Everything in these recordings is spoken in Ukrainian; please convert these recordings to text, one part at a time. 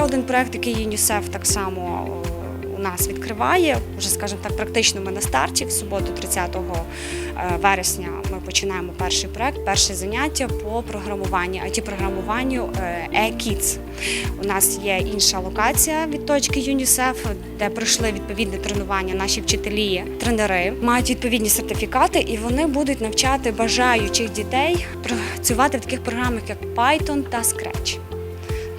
проект, який ЮНІСЕФ так само е, у нас відкриває. Вже скажімо так, практично ми на старті. В суботу, 30 е, вересня, ми починаємо перший проект, перше заняття по програмуванню, it програмуванню e-Kids. У нас є інша локація від точки ЮНІСЕФ, де пройшли відповідне тренування наші вчителі, тренери мають відповідні сертифікати, і вони будуть навчати бажаючих дітей працювати в таких програмах, як Python та Scratch.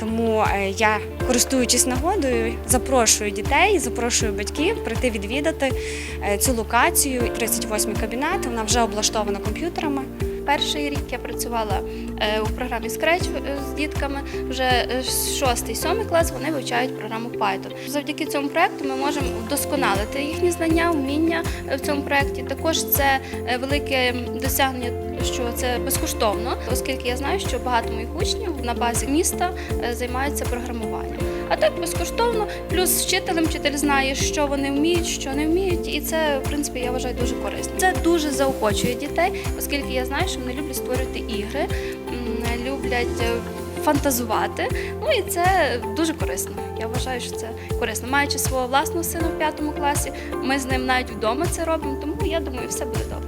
Тому е, я, користуючись нагодою, запрошую дітей, запрошую батьків прийти відвідати е, цю локацію. 38 кабінет, вона вже облаштована комп'ютерами. Перший рік я працювала е, у програмі Scratch е, з дітками. Вже е, шостий, сьомий клас вони вивчають програму Python. Завдяки цьому проекту ми можемо вдосконалити їхні знання, вміння е, в цьому проекті. Також це е, велике досягнення, що це безкоштовно, оскільки я знаю, що багато моїх учнів на базі міста е, займаються програмуванням. А так безкоштовно, плюс з вчителем вчитель знає, що вони вміють, що не вміють, і це, в принципі, я вважаю дуже корисно. Це дуже заохочує дітей, оскільки я знаю, що вони люблять створювати ігри, люблять е, фантазувати. Ну і це дуже корисно. Я вважаю, що це корисно. Маючи свого власного сина в п'ятому класі, ми з ним навіть вдома це робимо, тому я думаю, все буде добре.